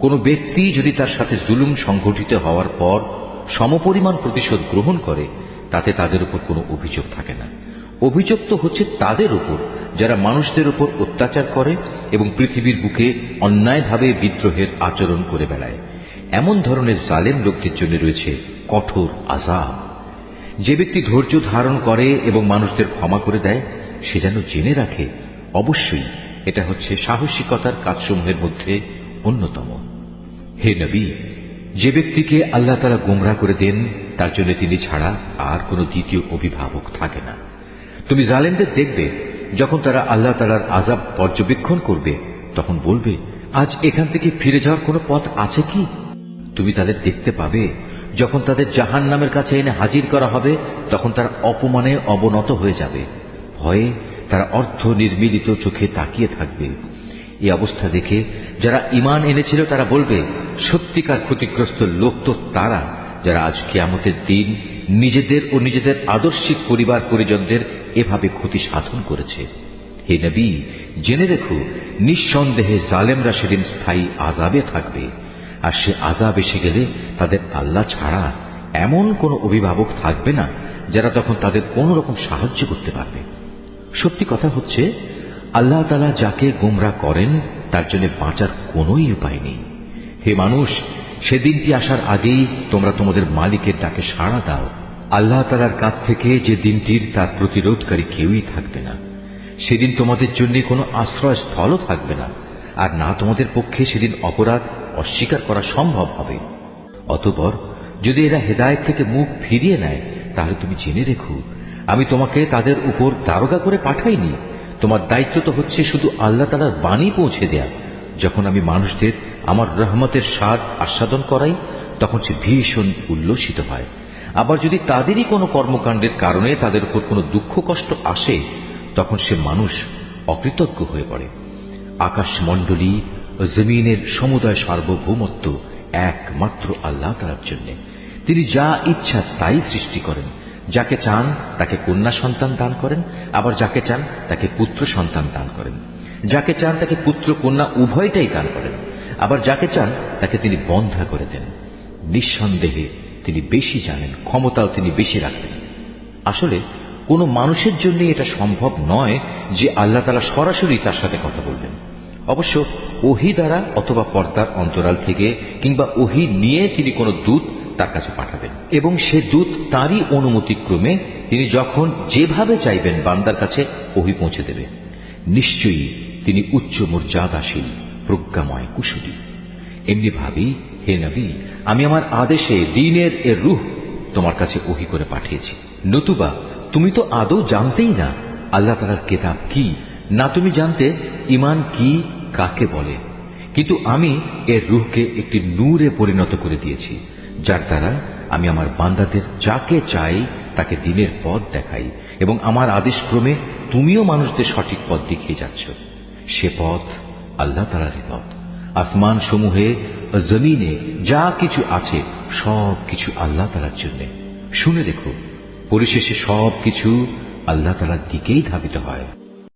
কোনো ব্যক্তি যদি তার সাথে জুলুম সংঘটিত হওয়ার পর সমপরিমাণ প্রতিশোধ গ্রহণ করে, তাতে তাদের উপর কোনো অভিযোগ থাকে না। অভিযোগ তো হচ্ছে তাদের উপর, যারা মানুষদের উপর অত্যাচার করে এবং পৃথিবীর বুকে অন্যায়ভাবে বিদ্রোহের আচরণ করে বেড়ায়। এমন ধরনের জালেম লোকদের জন্য রয়েছে কঠোর আজাব যে ব্যক্তি ধৈর্য ধারণ করে এবং মানুষদের ক্ষমা করে দেয়, সে যেন জেনে রাখে, অবশ্যই এটা হচ্ছে সাহসিকতার কাজসমূহের মধ্যে অন্যতম। হে নবী, যে ব্যক্তিকে আল্লাহ তারা গোমরা করে দেন, তার জন্য তিনি ছাড়া আর কোনো দ্বিতীয় অভিভাবক থাকে না। তুমি জালেমদের দেখবে, যখন তারা আল্লাহ তালার আজাব পর্যবেক্ষণ করবে, তখন বলবে, আজ এখান থেকে ফিরে যাওয়ার কোনো পথ আছে কি? তুমি তাদের দেখতে পাবে, যখন তাদের জাহান নামের কাছে এনে হাজির করা হবে, তখন তার অপমানে অবনত হয়ে যাবে। ভয়ে তারা অর্থ নির্মিলিত চোখে তাকিয়ে থাকবে। এই অবস্থা দেখে যারা ইমান এনেছিল, তারা বলবে, সত্যিকার ক্ষতিগ্রস্ত লোক তো তারা, যারা আজ কেয়ামতের দিন নিজেদের ও নিজেদের আদর্শিক পরিবার পরিজনদের এভাবে ক্ষতি সাধন করেছে। হে নবী, জেনে রেখো, নিঃসন্দেহে জালেমরা সেদিন স্থায়ী আজাবে থাকবে, আর সে আজাব এসে গেলে তাদের আল্লাহ ছাড়া এমন কোন অভিভাবক থাকবে না, যারা তখন তাদের কোন রকম সাহায্য করতে পারবে। সত্যি কথা হচ্ছে আল্লাহ তালা যাকে গোমরা করেন, তার জন্য বাঁচার কোনোই উপায় নেই। হে মানুষ সেদিনটি আসার আগেই তোমরা তোমাদের মালিকের ডাকে সাড়া দাও। আল্লাহ তালার কাছ থেকে যে দিনটির তার প্রতিরোধকারী কেউই থাকবে না। সেদিন তোমাদের জন্য কোনো আশ্রয় স্থলও থাকবে না। আর না তোমাদের পক্ষে সেদিন অপরাধ অস্বীকার করা সম্ভব হবে। অতপর যদি এরা হেদায়ত থেকে মুখ ফিরিয়ে নেয়, তাহলে তুমি জেনে রেখো, আমি তোমাকে তাদের উপর দারোগা করে পাঠাইনি। তোমার দায়িত্ব তো হচ্ছে শুধু আল্লাহ তালার বাণী পৌঁছে দেয়া। যখন আমি মানুষদের আমার রহমতের স্বাদ আস্বাদন করাই, তখন সে ভীষণ উল্লসিত হয়। আবার যদি তাদেরই কোনো কর্মকাণ্ডের কারণে তাদের উপর কোনো দুঃখ কষ্ট আসে, তখন সে মানুষ অকৃতজ্ঞ হয়ে পড়ে। আকাশমণ্ডলী জমিনের সমুদায় সার্বভৌমত্ব একমাত্র আল্লাহ তালার জন্য। তিনি যা ইচ্ছা তাই সৃষ্টি করেন। যাকে চান তাকে কন্যা সন্তান দান করেন, আবার যাকে চান তাকে পুত্র সন্তান দান করেন। যাকে চান তাকে পুত্র কন্যা উভয়টাই দান করেন, আবার যাকে চান তাকে তিনি বন্ধা করে দেন। নিঃসন্দেহে তিনি বেশি জানেন, ক্ষমতাও তিনি বেশি রাখেন। আসলে কোনো মানুষের জন্য এটা সম্ভব নয় যে আল্লাহ তালা সরাসরি তার সাথে কথা বলবেন। অবশ্য ওহি দ্বারা অথবা পর্দার অন্তরাল থেকে কিংবা ওহি নিয়ে তিনি কোনো দূত তার কাছে পাঠাবেন। এবং সে দূত তারই অনুমতিক্রমে তিনি যখন যেভাবে চাইবেন বান্দার কাছে ওহি পৌঁছে দেবে। নিশ্চয়ই তিনি উচ্চ মর্যাদাশীল, প্রজ্ঞাময় কুশলী। এমনি ভাবি, হে নবী, আমি আমার আদেশে দিনের এর রুহ তোমার কাছে ওহি করে পাঠিয়েছি। নতুবা, তুমি তো আদৌ জানতেই না আল্লাহ তালার কেতাব কি, না তুমি জানতে ইমান কি, কাকে বলে। কিন্তু আমি এর রুহকে একটি নূরে পরিণত করে দিয়েছি। যার দ্বারা আমি আমার বান্দাদের যাকে চাই তাকে দিনের পথ দেখাই এবং আমার আদেশ ক্রমে তুমিও মানুষদের সঠিক পথ দেখিয়ে যাচ্ছ। সে পথ আল্লাহ তালারই পথ আসমান সমূহে জমিনে যা কিছু আছে সব কিছু আল্লাহ তালার জন্য। শুনে দেখো, পরিশেষে সব কিছু আল্লাহ তালার দিকেই ধাবিত হয়।